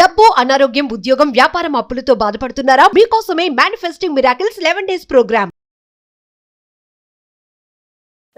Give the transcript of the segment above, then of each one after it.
డబ్బు అనారోగ్యం ఉద్యోగం వ్యాపారం అప్పులతో బాధపడుతున్నారా? మీకోసమే manifesting miracles eleven days programme.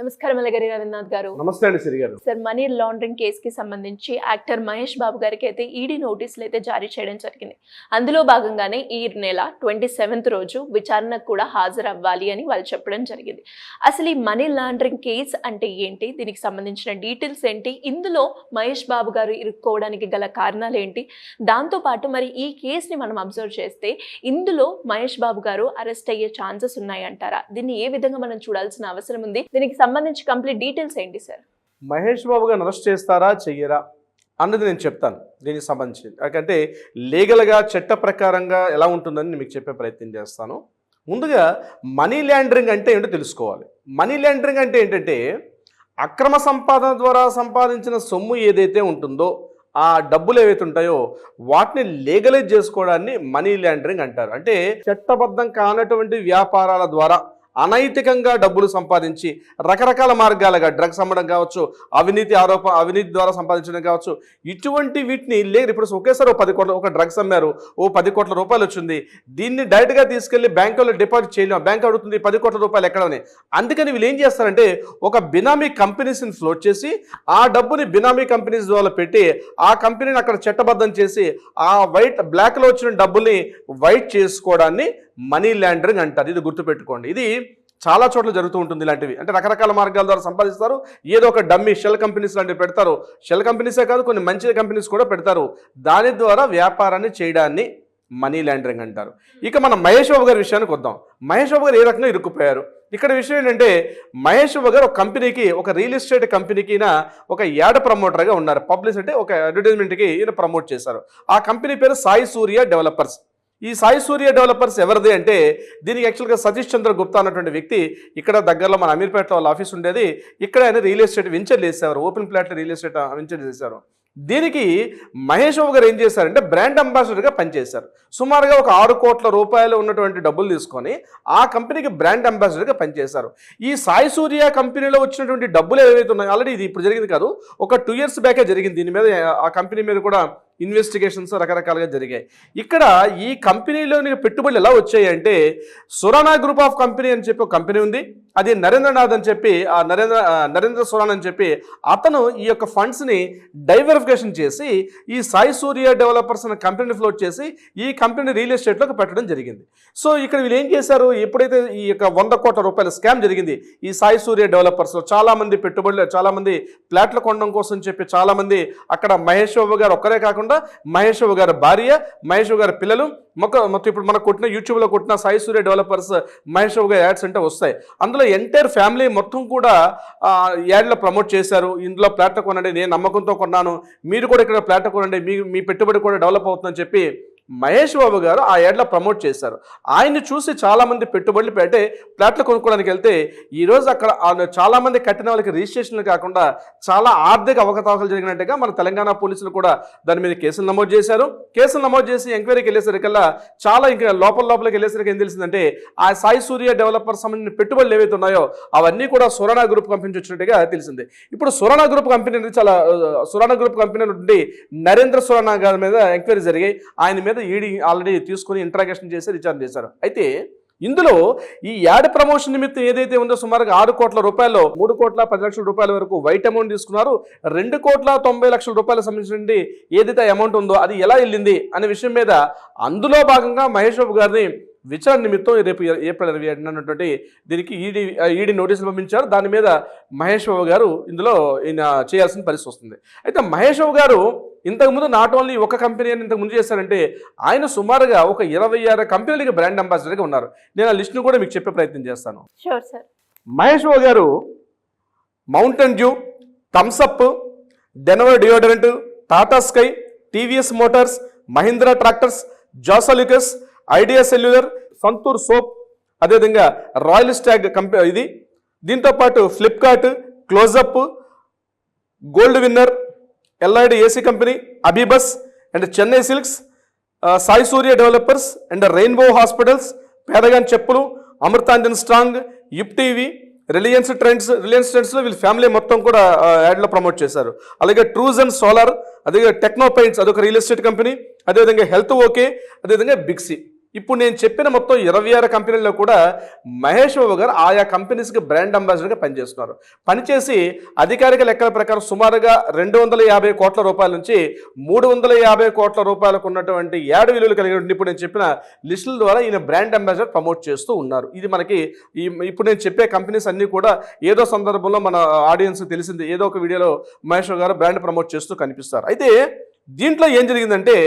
నమస్కారం అలగరి రవీంద్రనాథ్ గారు. నమస్తే అండి సిరి గారు. సార్ మనీ లాండరింగ్ కేసు కి సంబంధించి యాక్టర్ మహేష్ బాబు గారికి అయితే ఈడీ నోటీసులు అయితే జారీ చేయడం జరిగింది. అందులో భాగంగానే ఈ నెల ట్వంటీ సెవెంత్ రోజు విచారణకు కూడా హాజరు అవ్వాలి అని వాళ్ళు చెప్పడం జరిగింది. అసలు ఈ మనీ లాండరింగ్ కేసు అంటే ఏంటి? దీనికి సంబంధించిన డీటెయిల్స్ ఏంటి? ఇందులో మహేష్ బాబు గారు ఇరుక్కోవడానికి గల కారణాలు ఏంటి? దాంతోపాటు మరి ఈ కేసుని మనం అబ్జర్వ్ చేస్తే ఇందులో మహేష్ బాబు గారు అరెస్ట్ అయ్యే ఛాన్సెస్ ఉన్నాయంటారా? దీన్ని ఏ విధంగా మనం చూడాల్సిన అవసరం ఉంది? దీనికి సంబంధించి కంప్లీట్ డీటెయిల్స్ ఏంటి సార్? మహేష్ బాబు గారిని అరెస్ట్ చేస్తారా చెయ్యరా అన్నది నేను చెప్తాను దీనికి సంబంధించి. ఎందుకంటే లీగల్గా చట్ట ప్రకారంగా ఎలా ఉంటుందని నేను మీకు చెప్పే ప్రయత్నం చేస్తాను. ముందుగా మనీ ల్యాండరింగ్ అంటే ఏంటో తెలుసుకోవాలి. మనీ ల్యాండరింగ్ అంటే ఏంటంటే అక్రమ సంపాదన ద్వారా సంపాదించిన సొమ్ము ఏదైతే ఉంటుందో ఆ డబ్బులు ఏవైతే ఉంటాయో వాటిని లీగలైజ్ చేసుకోవడాన్ని మనీ ల్యాండరింగ్ అంటారు. అంటే చట్టబద్ధం కానటువంటి వ్యాపారాల ద్వారా అనైతికంగా డబ్బులు సంపాదించి రకరకాల మార్గాలుగా డ్రగ్స్ అమ్మడం కావచ్చు అవినీతి ఆరోప అవినీతి ద్వారా సంపాదించడం కావచ్చు ఇటువంటి వీటిని లేదు ఇప్పుడు ఒకేసారి ఓ పది కోట్ల ఒక డ్రగ్స్ అమ్మారు ఓ పది కోట్ల రూపాయలు వచ్చింది దీన్ని డైరెక్ట్గా తీసుకెళ్ళి బ్యాంకులో డిపాజిట్ చేయలేము బ్యాంక్ అడుగుతుంది పది కోట్ల రూపాయలు ఎక్కడని అందుకని వీళ్ళు ఏం చేస్తారంటే ఒక బినామీ కంపెనీస్ని ఫ్లోట్ చేసి ఆ డబ్బుని బినామీ కంపెనీస్ ద్వారా పెట్టి ఆ కంపెనీని అక్కడ చట్టబద్ధం చేసి ఆ వైట్ బ్లాక్లో వచ్చిన డబ్బుల్ని వైట్ చేసుకోవడాన్ని మనీ ల్యాండరింగ్ అంటారు. ఇది గుర్తుపెట్టుకోండి. ఇది చాలా చోట్ల జరుగుతూ ఉంటుంది ఇలాంటివి. అంటే రకరకాల మార్గాల ద్వారా సంపాదిస్తారు. ఏదో ఒక డమ్మీ షెల్ కంపెనీస్ లాంటివి పెడతారు. షెల్ కంపెనీసే కాదు కొన్ని మంచి కంపెనీస్ కూడా పెడతారు. దాని ద్వారా వ్యాపారాన్ని చేయడాన్ని మనీ ల్యాండరింగ్ అంటారు. ఇక మనం మహేష్ బాబు గారి విషయానికి వద్దాం. మహేష్ బాబు గారు ఏ రకంగా ఇరుక్కుపోయారు? ఇక్కడ విషయం ఏంటంటే మహేష్ బాబు గారు ఒక కంపెనీకి ఒక రియల్ ఎస్టేట్ కంపెనీకిన ఒక యాడ్ ప్రమోటర్గా ఉన్నారు. పబ్లిసిటీ ఒక అడ్వర్టైజ్మెంట్కి ఈయన ప్రమోట్ చేశారు. ఆ కంపెనీ పేరు సాయి సూర్య డెవలపర్స్. ఈ సాయి సూర్య డెవలపర్స్ ఎవరిది అంటే దీనికి యాక్చువల్గా సతీష్ చంద్ర గుప్తా అన్నటువంటి వ్యక్తి ఇక్కడ దగ్గరలో మన అమీర్పేటలో వాళ్ళ ఆఫీస్ ఉండేది. ఇక్కడ ఆయన రియల్ ఎస్టేట్ వెంచర్ చేసేవారు ఓపెన్ ప్లాట్లో రియల్ ఎస్టేట్ వెంచర్ చేశారు దీనికి మహేష్ బాబు గారు ఏం చేశారంటే బ్రాండ్ అంబాసిడర్గా పనిచేశారు. సుమారుగా ఒక ఆరు కోట్ల రూపాయలు ఉన్నటువంటి డబ్బులు తీసుకొని ఆ కంపెనీకి బ్రాండ్ అంబాసిడర్గా పనిచేశారు. ఈ సాయి సూర్య కంపెనీలో వచ్చినటువంటి డబ్బులు ఏవైతే ఉన్నాయో ఆల్రెడీ ఇది ఇప్పుడు జరిగింది కాదు ఒక టూ ఇయర్స్ బ్యాకే జరిగింది. దీని మీద ఆ కంపెనీ మీద కూడా ఇన్వెస్టిగేషన్స్ రకరకాలుగా జరిగాయి. ఇక్కడ ఈ కంపెనీలోని పెట్టుబడులు ఎలా వచ్చాయి అంటే సురానా గ్రూప్ ఆఫ్ కంపెనీ అని చెప్పి ఒక కంపెనీ ఉంది. అది నరేంద్రనాథ్ అని చెప్పి ఆ నరేంద్ర నరేంద్ర సురాన్ అని చెప్పి అతను ఈ యొక్క ఫండ్స్ని డైవర్ఫికేషన్ చేసి ఈ సాయి సూర్య డెవలపర్స్ అనే కంపెనీని ఫ్లోట్ చేసి ఈ కంపెనీ రియల్ ఎస్టేట్లోకి పెట్టడం జరిగింది. సో ఇక్కడ వీళ్ళు ఏం చేశారు? ఎప్పుడైతే ఈ యొక్క వంద కోట్ల రూపాయల స్కామ్ జరిగింది ఈ సాయి సూర్య డెవలపర్స్లో చాలామంది పెట్టుబడులు చాలామంది ప్లాట్లు కొనడం కోసం చెప్పి చాలామంది అక్కడ మహేష్ బాబు గారు ఒక్కరే కాకుండా మహేష్ బాబు గారి భార్య మహేష్ బాబు గారి పిల్లలు. మొక్క మొత్తం ఇప్పుడు మనకు కొట్టిన యూట్యూబ్లో కొట్టిన సాయి సూర్య డెవలపర్స్ మహేష్ బాబు గారి యాడ్స్ అంటే వస్తాయి. అందులో ఎంటైర్ ఫ్యామిలీ మొత్తం కూడా యాడ్లో ప్రమోట్ చేశారు. ఇందులో ప్లాట్ కొనండి నేను నమ్మకంతో కొన్నాను. మీరు కూడా ఇక్కడ ప్లాట్ కొనండి మీ మీ పెట్టుబడి కూడా డెవలప్ అవుతుందని చెప్పి మహేష్ బాబు గారు ఆ యాడ్లో ప్రమోట్ చేశారు. ఆయన్ని చూసి చాలామంది పెట్టుబడులు పెట్టే ప్లాట్లు కొనుక్కోవడానికి వెళ్తే ఈరోజు అక్కడ చాలామంది కట్టిన వాళ్ళకి రిజిస్ట్రేషన్లు కాకుండా చాలా ఆర్థిక అవకతవకలు జరిగినట్టుగా మన తెలంగాణ పోలీసులు కూడా దాని మీద కేసులు నమోదు చేశారు. కేసులు నమోదు చేసి ఎంక్వైరీకి వెళ్ళేసరికల్లా చాలా ఇంకా లోపల లోపలికి వెళ్ళేసరికి ఏం తెలిసిందంటే ఆ సాయి సూర్య డెవలపర్ సంబంధించిన పెట్టుబడులు ఏవైతే ఉన్నాయో అవన్నీ కూడా సురానా గ్రూప్ కంపెనీ వచ్చినట్టుగా తెలిసింది. ఇప్పుడు సురానా గ్రూప్ కంపెనీ చాలా ఆ, గ్రూప్ కంపెనీ నుండి నరేంద్ర సురానా గారి మీద ఎంక్వైరీ జరిగాయి. ఆయన మీద ఈడీ ఆల్రెడీ తీసుకుని ఇంట్రాగేషన్ చేసి రిచార్జ్ చేశారు. అయితే ఇందులో ఈ యాడ్ ప్రమోషన్ నిమిత్తం ఏదైతే ఉందో సుమారుగా ఆరు కోట్ల రూపాయలు మూడు కోట్ల పది లక్షల రూపాయల వరకు వైట్ అమౌంట్ తీసుకున్నారు. రెండు కోట్ల తొంభై లక్షల రూపాయలకు సంబంధించినటువంటి ఏదైతే అమౌంట్ ఉందో అది ఎలా వెళ్ళింది అనే విషయం మీద అందులో భాగంగా మహేష్ బాబు గారిని విచారణ నిమిత్తం రేపు ఏప్రిల్ ఇరవై ఏడున ఉన్నటువంటి దీనికి ఈడీ ఈడీ నోటీసులు పంపించారు. దాని మీద మహేష్ బాబు గారు ఇందులో ఈయన చేయాల్సిన పరిస్థితి వస్తుంది. అయితే మహేష్ బాబు గారు ఇంతకుముందు నాట్ ఓన్లీ ఒక కంపెనీ అని ఇంతకు ముందు చేశారంటే ఆయన సుమారుగా ఒక ఇరవై ఆరు కంపెనీలకి బ్రాండ్ అంబాసిడర్గా ఉన్నారు. నేను ఆ లిస్ట్ను కూడా మీకు చెప్పే ప్రయత్నం చేస్తాను. Sure sir. మహేష్ బాబు గారు Mountain Dew Thums Up Denver deodorant Tata Sky TVS Motors Mahindra tractors జాసలికస్ Idea Cellular Santoor soap అదేవిధంగా రాయల్ స్టాగ్ కంపెనీ ఇది. దీంతో పాటు Flipkart Closeup Gold Winner LID AC company AbhiBus and Chennai Silks Sai Surya developers and Rainbow hospitals పేదగాన్ చెప్పులు Amrutanjan strong యిప్ TV Reliance Trends Reliance ట్రెండ్స్లో వీళ్ళ family మొత్తం కూడా యాడ్లో ప్రమోట్ చేశారు. అలాగే ట్రూజ్ అండ్ సోలార్ అదే టెక్నో పెయింట్స్ అదొక రియల్ ఎస్టేట్ కంపెనీ అదేవిధంగా హెల్త్ ఓకే అదేవిధంగా బిగ్సీ. ఇప్పుడు నేను చెప్పిన మొత్తం ఇరవై ఆరు కంపెనీల్లో కూడా మహేష్ బాబు గారు ఆయా కంపెనీస్కి బ్రాండ్ అంబాసిడర్గా పనిచేస్తున్నారు. పనిచేసి అధికారిక లెక్కల ప్రకారం సుమారుగా రెండు వందల యాభై కోట్ల రూపాయల నుంచి మూడు వందల యాభై కోట్ల రూపాయలకు ఉన్నటువంటి ఏడు విలువలు కలిగిన ఇప్పుడు నేను చెప్పిన లిస్టుల ద్వారా ఈయన బ్రాండ్ అంబాసిడర్ ప్రమోట్ చేస్తూ ఉన్నారు. ఇది మనకి ఈ ఇప్పుడు నేను చెప్పే కంపెనీస్ అన్నీ కూడా ఏదో సందర్భంలో మన ఆడియన్స్ తెలిసింది. ఏదో ఒక వీడియోలో మహేష్ గారు బ్రాండ్ ప్రమోట్ చేస్తూ కనిపిస్తారు. అయితే దీంట్లో ఏం జరిగిందంటే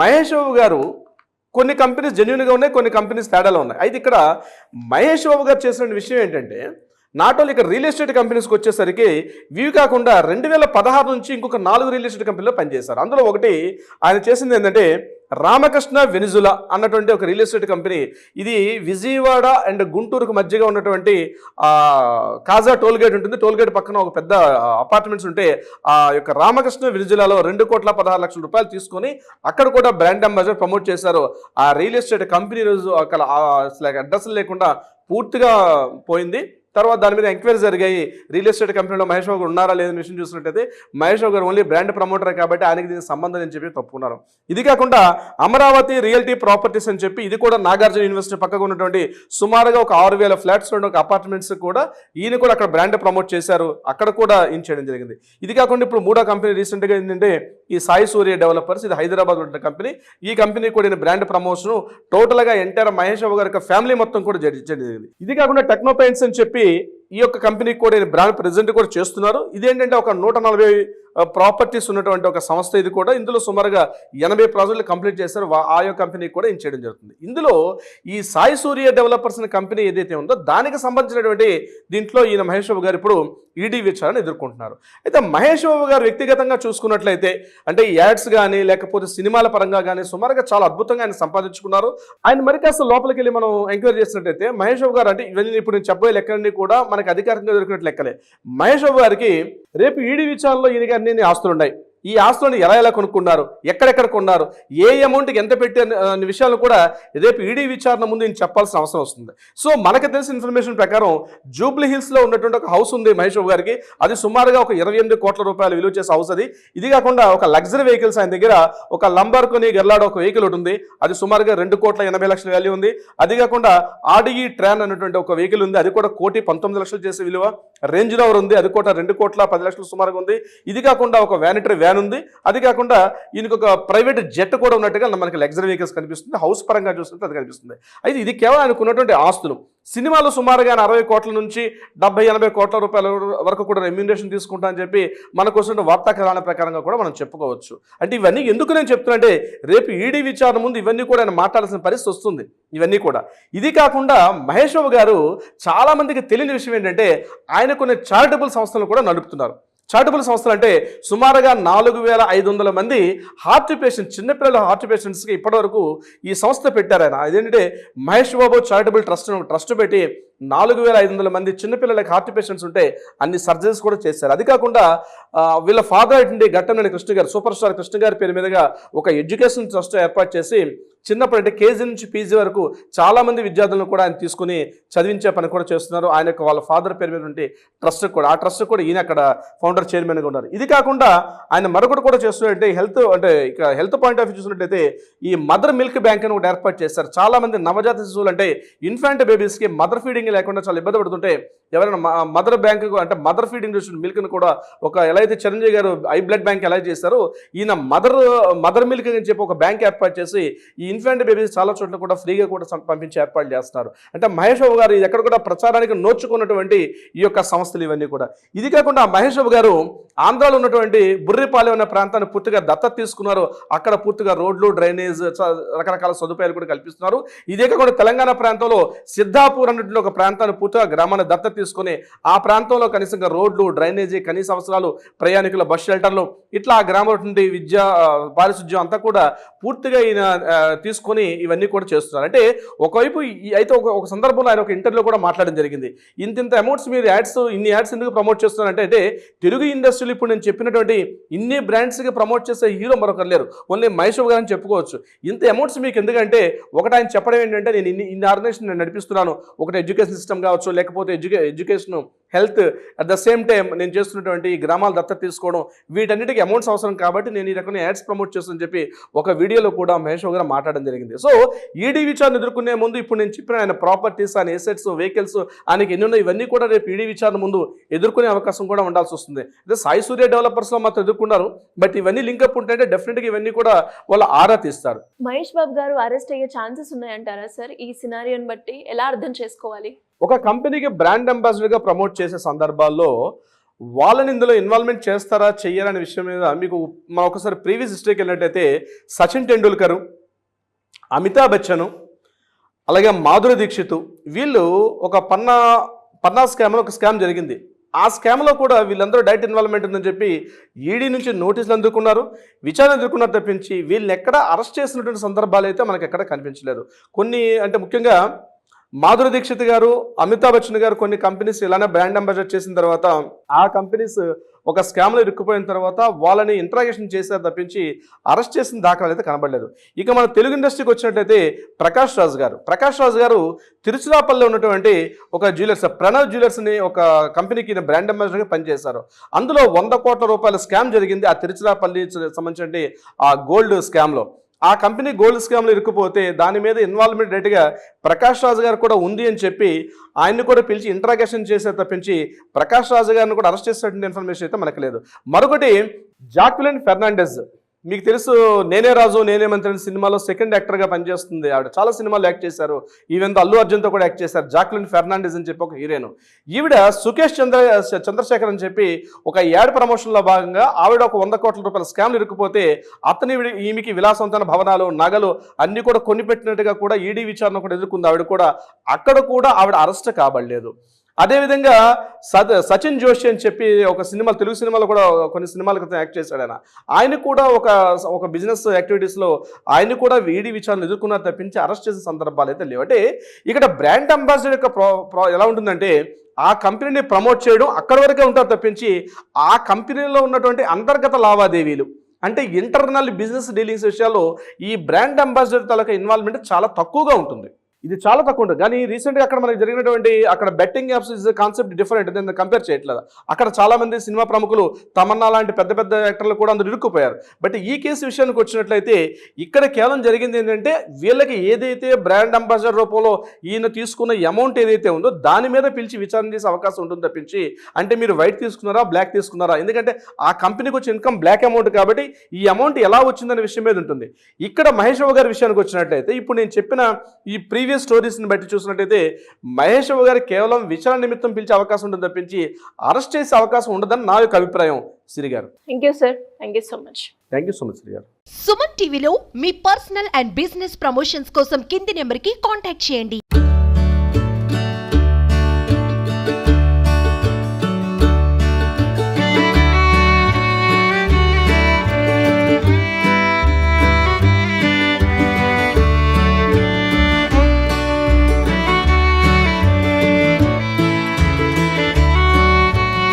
మహేష్ బాబు గారు కొన్ని కంపెనీస్ జెన్యున్గా ఉన్నాయి కొన్ని కంపెనీస్ తేడాలో ఉన్నాయి. అయితే ఇక్కడ మహేష్ బాబు గారు చేసిన విషయం ఏంటంటే నాట్ ఓన్లీ ఇక్కడ రియల్ ఎస్టేట్ కంపెనీస్కి వచ్చేసరికి ఇవి కాకుండా రెండు వేల పదహారు నుంచి ఇంకొక నాలుగు రియల్ ఎస్టేట్ కంపెనీలో పనిచేశారు. అందులో ఒకటి ఆయన చేసింది ఏంటంటే రామకృష్ణ వెనిజులా అన్నటువంటి ఒక రియల్ ఎస్టేట్ కంపెనీ ఇది విజయవాడ అండ్ గుంటూరుకు మధ్యగా ఉన్నటువంటి కాజా టోల్ గేట్ ఉంటుంది. టోల్ గేట్ పక్కన ఒక పెద్ద అపార్ట్మెంట్స్ ఉంటే ఆ యొక్క రామకృష్ణ వెనిజులాలో రెండు కోట్ల పదహారు లక్షల రూపాయలు తీసుకొని అక్కడ కూడా బ్రాండ్ అంబాసిడర్ ప్రమోట్ చేశారు. ఆ రియల్ ఎస్టేట్ కంపెనీ రోజు అక్కడ అసలు అడ్రస్ లేకుండా పూర్తిగా పోయింది. తర్వాత దాని మీద ఎంక్వైరీ జరిగాయి. రియల్ ఎస్టేట్ కంపెనీలో మహేష్ బాబు గారు ఉన్నారా లేదని విషయం చూసినట్టయితే మహేష్ బాబు గారు ఓన్లీ బ్రాండ్ ప్రమోటర్ కాబట్టి ఆయనకి దీనికి సంబంధం అని చెప్పి తప్పుకున్నారు. ఇది కాకుండా అమరావతి రియల్టీ ప్రాపర్టీస్ అని చెప్పి ఇది కూడా నాగార్జున యూనివర్సిటీ పక్కకు ఉన్నటువంటి సుమారుగా ఒక ఆరు వేల ఫ్లాట్స్ ఉన్న ఒక అపార్ట్మెంట్స్ కూడా ఈయన కూడా అక్కడ బ్రాండ్ ప్రమోట్ చేశారు. అక్కడ కూడా ఇన్ చేయడం జరిగింది. ఇది కాకుండా ఇప్పుడు మూడో కంపెనీ రీసెంట్గా ఏంటంటే ఈ సాయి సూర్య డెవలపర్స్ ఇది హైదరాబాద్ ఉన్న కంపెనీ. ఈ కంపెనీ కూడా బ్రాండ్ ప్రమోషన్ టోటల్గా ఎంటైర్ మహేష్ బాబు గారి ఫ్యామిలీ మొత్తం కూడా జరిగింది. ఇది కాకుండా టెక్నో పెయింట్స్ అని చెప్పి ఈ యొక్క కంపెనీకి కూడా బ్రాండ్ ప్రెజెంట్ కూడా చేస్తున్నారు. ఇదేంటంటే ఒక నూట నలభై ప్రాపర్టీస్ ఉన్నటువంటి ఒక సంస్థ ఇది కూడా. ఇందులో సుమారుగా ఎనభై ప్రాజెక్టులు కంప్లీట్ చేశారు. వా- ఆ కంపెనీకి కూడా ఈయన చేయడం జరుగుతుంది. ఇందులో ఈ సాయి సూర్య డెవలపర్స్ కంపెనీ ఏదైతే ఉందో దానికి సంబంధించినటువంటి దీంట్లో ఈయన మహేష్ బాబు గారు ఇప్పుడు ఈడీ విచారణ ఎదుర్కొంటున్నారు. అయితే మహేష్ బాబు గారు వ్యక్తిగతంగా చూసుకున్నట్లయితే అంటే యాడ్స్ కానీ లేకపోతే సినిమాల పరంగా కానీ సుమారుగా చాలా అద్భుతంగా ఆయన సంపాదించుకున్నారు. ఆయన మరి కాస్త లోపలికి వెళ్ళి మనం ఎంక్వైరీ చేసినట్టయితే మహేష్ బాబు గారు అంటే ఇవన్నీ ఇప్పుడు నేను చెప్పబోయే లెక్కలన్నీ కూడా మనకి అధికారికంగా దొరికినట్టు లెక్కలే. మహేష్ బాబు గారికి రేపు ఈడీ విచారణలో ఈయన గారిని ఆస్తులు ఉన్నాయి. ఈ ఆస్తులను ఎలా ఎలా కొనుక్కున్నారు? ఎక్కడెక్కడ కొన్నారు? ఏ అమౌంట్కి ఎంత పెట్టే అనే విషయాలు కూడా రేపు ఈడీ విచారణ ముందు నేను చెప్పాల్సిన అవసరం వస్తుంది. సో మనకు తెలిసిన ఇన్ఫర్మేషన్ ప్రకారం జూబ్లీ హిల్స్లో ఉన్నటువంటి ఒక హౌస్ ఉంది మహేష్ బాబు గారికి. అది సుమారుగా ఒక ఇరవై ఎనిమిది కోట్ల రూపాయలు విలువ చేసే హౌస్ అది. ఇది కాకుండా ఒక లగ్జరీ వెహికల్స్ ఆయన దగ్గర ఒక లంబర్ కొని గెర్లాడ ఒక వెహికల్ ఒకటి ఉంది. అది సుమారుగా రెండు కోట్ల ఎనభై లక్షల వాల్యూ ఉంది. అది కాకుండా ఆడిఈ ట్రాన్ అనేటువంటి ఒక వెహికల్ ఉంది. అది కూడా కోటి పంతొమ్మిది లక్షలు చేసే విలువ. రేంజ్ రోవర్ ఉంది. అది కూడా రెండు కోట్ల పది లక్షలు సుమారుగా ఉంది. ఇది కాకుండా ఒక వ్యానిటరీ వ్యాన్ ఉంది. అది కాకుండా ఈయనకు ఒక ప్రైవేట్ జెట్ కూడా ఉన్నట్టుగా మనకి లగ్జరీ వెహికల్స్ కనిపిస్తుంది. హౌస్ పరంగా చూస్తుంటే అది కనిపిస్తుంది. అయితే ఇది కేవలం ఆయనకు ఉన్నటువంటి ఆస్తులు. సినిమాలు సుమారుగా అరవై కోట్ల నుంచి డెబ్బై ఎనభై కోట్ల రూపాయల వరకు కూడా రెమ్యూనరేషన్ తీసుకుంటా అని చెప్పి మనకు వార్తా కథనాల ప్రకారంగా కూడా మనం చెప్పుకోవచ్చు. అంటే ఇవన్నీ ఎందుకు నేను చెప్తున్నానంటే రేపు ఈడీ విచారణ ముందు ఇవన్నీ కూడా ఆయన మాట్లాడాల్సిన పరిస్థితి వస్తుంది. ఇవన్నీ కూడా. ఇది కాకుండా మహేష్ బాబు గారు చాలామందికి తెలియని విషయం ఏంటంటే ఆయన కొన్ని చారిటబుల్ సంస్థలు కూడా నడుపుతున్నారు. చారిటబుల్ సంస్థలు అంటే సుమారుగా నాలుగు వేల ఐదు వందల మంది హార్ట్ పేషెంట్స్ చిన్నపిల్లల హార్ట్ పేషెంట్స్కి ఇప్పటివరకు ఈ సంస్థ పెట్టారు ఆయన అదేంటంటే Mahesh Babu charitable trust trust పెట్టి నాలుగు వేల ఐదు వందల మంది చిన్నపిల్లలకి హార్ట్ పేషెంట్స్ ఉంటే అన్ని సర్జరీస్ కూడా చేశారు. అది కాకుండా వీళ్ళ ఫాదర్ అయినటువంటి ఘట్టమనేని కృష్ణ గారు సూపర్ స్టార్ కృష్ణ గారి పేరు మీదుగా ఒక ఎడ్యుకేషన్ ట్రస్ట్ ఏర్పాటు చేసి చిన్నప్పుడు అంటే కేజీ నుంచి పీజీ వరకు చాలామంది విద్యార్థులను కూడా ఆయన తీసుకుని చదివించే పని కూడా చేస్తున్నారు. ఆయన యొక్క వాళ్ళ ఫాదర్ పేరు మీద ఉంటే ట్రస్ట్ కూడా ఆ ట్రస్ట్ కూడా ఈయన అక్కడ ఫౌండర్ చైర్మన్గా ఉన్నారు. ఇది కాకుండా ఆయన మరొకటి కూడా చేస్తున్నట్టే హెల్త్ అంటే ఇక హెల్త్ పాయింట్ ఆఫ్ వ్యూ చూసినట్టయితే ఈ మదర్ మిల్క్ బ్యాంక్ అని ఒకటి ఏర్పాటు చేస్తారు చాలామంది నవజాత శిశువులు అంటే ఇన్ఫాంట్ బేబీస్కి మదర్ ఫీడింగ్ లేకుండా చాలా ఇబ్బంది పడుతుంటే ఎవరైనా మదర్ బ్యాంక్ అంటే మదర్ ఫీడింగ్ మిల్క్ని కూడా ఒక ఎలా అయితే చిరంజీవి గారు ఐ బ్లడ్ బ్యాంక్ ఎలా చేస్తారో ఈయన మదర్ మదర్ మిల్క్ అని చెప్పి ఒక బ్యాంక్ ఏర్పాటు చేసి ఈ ఇన్ఫాంట్ బేబీస్ చాలా చోట్ల కూడా ఫ్రీగా కూడా పంపించే పంపించి ఏర్పాటు చేస్తున్నారు. అంటే మహేష్ బాబు గారు ఎక్కడ కూడా ప్రచారానికి నోచుకున్నటువంటి ఈ యొక్క సంస్థలు ఇవన్నీ కూడా. ఇది కాకుండా మహేష్ బాబు గారు ఆంధ్రాలో ఉన్నటువంటి బుర్రిపాలెం అనే ప్రాంతాన్ని పూర్తిగా దత్తత తీసుకున్నారు. అక్కడ పూర్తిగా రోడ్లు డ్రైనేజ్ రకరకాల సదుపాయాలు కూడా కల్పిస్తున్నారు. ఇదే కాకుండా తెలంగాణ ప్రాంతంలో సిద్ధాపూర్ అనేటువంటి ఒక ప్రాంతాన్ని పూర్తిగా గ్రామాన్ని దత్తత తీసుకుని ఆ ప్రాంతంలో కనీసంగా రోడ్లు డ్రైనేజీ కనీస అవసరాలు ప్రయాణికుల బస్ షెల్టర్లు ఇట్లా ఆ గ్రామంలో విద్య పారిశుధ్యం అంతా కూడా పూర్తిగా ఈయన తీసుకొని ఇవన్నీ కూడా చేస్తున్నారు. అంటే ఒకవైపు ఈ- అయితే ఒక ఒక సందర్భంలో ఆయన ఒక ఇంటర్వ్యూలో కూడా మాట్లాడడం జరిగింది. ఇంత ఇంత అమౌంట్స్ మీరు యాడ్స్ ఇన్ని యాడ్స్ ఎందుకు ప్రమోట్ చేస్తున్నారంటే అంటే తెలుగు ఇండస్ట్రీలో ఇప్పుడు నేను చెప్పినటువంటి ఇన్ని బ్రాండ్స్కి ప్రమోట్ చేసే హీరో మరొకరు లేరు. ఓన్లీ మహేష్ గారని గారు చెప్పుకోవచ్చు. ఇంత అమౌంట్స్ మీకు ఎందుకంటే ఒకటి ఆయన చెప్పడం ఏంటంటే నేను ఇన్ని ఇన్ని ఆర్గనైజేషన్ నేను నడిపిస్తున్నాను. ఒకటి ఎడ్యుకేషన్ సిస్టమ్ కావచ్చు లేకపోతే ఎడ్యుకే education health at the same time నేను చేస్తున్నటువంటి ఈ గ్రామాల దత్తత తీసుకోవడం వీటన్నిటికీ అమౌంట్స్ అవసరం కాబట్టి నేను ఈ రకమైన యాడ్స్ ప్రమోట్ చేస్తానని చెప్పి ఒక వీడియోలో కూడా మహేష్ గారు గారు మాట్లాడడం జరిగింది. సో ఈడీ విచారణ ఎదుర్కొనే ముందు ఇప్పుడు నేను చెప్పిన ఆయన ప్రాపర్టీస్ ఆయన ఎసెట్స్ వెహికల్స్ ఆయనకి ఎన్ని ఉన్నాయి ఇవన్నీ కూడా రేపు ఈడీ విచారణ ముందు ఎదుర్కొనే అవకాశం కూడా ఉండాల్సి వస్తుంది. అదే సాయి సూర్య డెవలపర్స్లో మాత్రం ఎదుర్కొన్నారు. బట్ ఇవన్నీ లింకప్ ఉంటే డెఫినెట్గా ఇవన్నీ కూడా వాళ్ళు ఆరా తీస్తారు. మహేష్ బాబు గారు అరెస్ట్ అయ్యే ఛాన్సెస్ ఉన్నాయంటారా సార్ ఈ సినారియోని బట్టి ఎలా అర్థం చేసుకోవాలి? ఒక కంపెనీకి బ్రాండ్ అంబాసిడర్గా ప్రమోట్ చేసే సందర్భాల్లో వాళ్ళని ఇందులో ఇన్వాల్వ్మెంట్ చేస్తారా చెయ్యరా అనే విషయం మీద మీకు మా ఒకసారి ప్రీవియస్ హిస్టరీకి వెళ్ళినట్టయితే సచిన్ టెండూల్కరు అమితాబ్ బచ్చను అలాగే మాధురి దీక్షిత్ వీళ్ళు ఒక పన్నా పన్నా స్కామ్లో ఒక స్కామ్ జరిగింది. ఆ స్కామ్లో కూడా వీళ్ళందరూ డైరెక్ట్ ఇన్వాల్వ్మెంట్ ఉందని చెప్పి ఈడీ నుంచి నోటీసులు అందుకున్నారు. విచారణ ఎదుర్కొన్నారు తప్పించి వీళ్ళని ఎక్కడ అరెస్ట్ చేసినటువంటి సందర్భాలు అయితే మనకు ఎక్కడ కనిపించలేదు. కొన్ని అంటే ముఖ్యంగా మాధురి దీక్షిత్ గారు అమితాబ్ బచ్చన్ గారు కొన్ని కంపెనీస్ ఇలానే బ్రాండ్ అంబాసిడర్ చేసిన తర్వాత ఆ కంపెనీస్ ఒక స్కామ్లో ఇరుక్కుపోయిన తర్వాత వాళ్ళని ఇంట్రాగేషన్ చేశారు తప్పించి అరెస్ట్ చేసిన దాఖలాలు అయితే కనబడలేదు. ఇక మన తెలుగు ఇండస్ట్రీకి వచ్చినట్టయితే ప్రకాష్ రాజు గారు. ప్రకాష్ రాజు గారు తిరుచిరాపల్లిలో ఉన్నటువంటి ఒక జ్యువెలర్స్ ప్రణవ్ జ్యువెలర్స్ని ఒక కంపెనీకి బ్రాండ్ అంబాసిడర్గా పనిచేశారు. అందులో వంద కోట్ల రూపాయల స్కామ్ జరిగింది ఆ తిరుచిరాపల్లి సంబంధించిన ఆ గోల్డ్ స్కామ్లో. ఆ కంపెనీ గోల్డ్ స్కామ్లో ఇరుక్కుపోతే దాని మీద ఇన్వాల్వ్మెంట్ డైరెక్ట్గా ప్రకాష్ రాజు గారు కూడా ఉంది అని చెప్పి ఆయన్ని కూడా పిలిచి ఇంట్రాగేషన్ చేసే తప్పించి ప్రకాష్ రాజు గారిని కూడా అరెస్ట్ చేసినటువంటి ఇన్ఫర్మేషన్ అయితే మనకు లేదు. మరొకటి జాక్విలిన్ ఫెర్నాండెస్ మీకు తెలుసు నేనే రాజు నేనే మంత్రి అనే సినిమాలో సెకండ్ యాక్టర్గా పనిచేస్తుంది ఆవిడ. చాలా సినిమాలు యాక్ట్ చేశారు. ఈవెన్ అల్లు అర్జున్తో కూడా యాక్ట్ చేశారు. జాక్లిన్ ఫెర్నాండెస్ అని చెప్పి ఒక హీరోయిన్ ఈవిడ సుకేష్ చంద్ర చంద్రశేఖర్ అని చెప్పి ఒక యాడ్ ప్రమోషన్లో భాగంగా ఆవిడ ఒక వంద కోట్ల రూపాయల స్కామ్లు ఇరుక్కుపోతే అతని ఈమెకి విలాసవంతమైన భవనాలు నగలు అన్నీ కూడా కొనిపెట్టినట్టుగా కూడా ఈడీ విచారణ కూడా ఎదుర్కొంది. ఆవిడ కూడా అక్కడ కూడా ఆవిడ అరెస్ట్ కాబడలేదు. అదేవిధంగా సత్ సచిన్ జోషి అని చెప్పి ఒక సినిమా తెలుగు సినిమాలో కూడా కొన్ని సినిమాల క్రితం యాక్ట్ చేశాడు ఆయన. ఆయన కూడా ఒక ఒక బిజినెస్ యాక్టివిటీస్లో ఆయన కూడా ఈడీ విచారణ ఎదుర్కొన్నారు తప్పించి అరెస్ట్ చేసే సందర్భాలు అయితే లేవు. అంటే ఇక్కడ బ్రాండ్ అంబాసిడర్ యొక్క ప్రో ఎలా ఉంటుందంటే ఆ కంపెనీని ప్రమోట్ చేయడం అక్కడి వరకే ఉంటారు తప్పించి ఆ కంపెనీలో ఉన్నటువంటి అంతర్గత లావాదేవీలు అంటే ఇంటర్నల్ బిజినెస్ డీలింగ్స్ విషయాల్లో ఈ బ్రాండ్ అంబాసిడర్ తాలూకా ఇన్వాల్వ్మెంట్ చాలా తక్కువగా ఉంటుంది. ఇది చాలా తక్కువ ఉంటుంది. కానీ రీసెంట్గా అక్కడ మనకి జరిగినటువంటి అక్కడ betting apps is concept different. నేను కంపేర్ చేయట్లేదు. అక్కడ చాలామంది సినిమా ప్రముఖులు తమన్నా లాంటి పెద్ద పెద్ద యాక్టర్లు కూడా అందరూ ఇరుక్కుపోయారు. బట్ ఈ కేసు విషయానికి వచ్చినట్లయితే ఇక్కడ కేవలం జరిగింది ఏంటంటే వీళ్ళకి ఏదైతే బ్రాండ్ అంబాసిడర్ రూపంలో ఈయన తీసుకున్న అమౌంట్ ఏదైతే ఉందో దాని మీద పిలిచి విచారణ చేసే అవకాశం ఉంటుంది తప్పించి అంటే మీరు వైట్ తీసుకున్నారా బ్లాక్ తీసుకున్నారా? ఎందుకంటే ఆ కంపెనీకి వచ్చే ఇన్కమ్ బ్లాక్ అమౌంట్ కాబట్టి ఈ అమౌంట్ ఎలా వచ్చిందనే విషయం మీద ఉంటుంది. ఇక్కడ మహేష్ బాబు గారి విషయానికి వచ్చినట్లయితే ఇప్పుడు నేను చెప్పిన ఈ ప్రీవియస్ స్టోరీస్ని బట్టి చూసినట్టయితే మహేష్ బాబు గారు కేవలం విచారణ నిమిత్తం పిలిచే అవకాశం ఉంటుంది తప్పించి అరెస్ట్ చేసే అవకాశం ఉండదని నా యొక్క అభిప్రాయం. సిరి గారు. Thank you sir thank you so much thank you so much Siri గారు. సుమన్ టీవీలో మీ పర్సనల్ అండ్ బిజినెస్ ప్రమోషన్స్ కోసం కింది నెంబర్కి కాంటాక్ట్ చేయండి.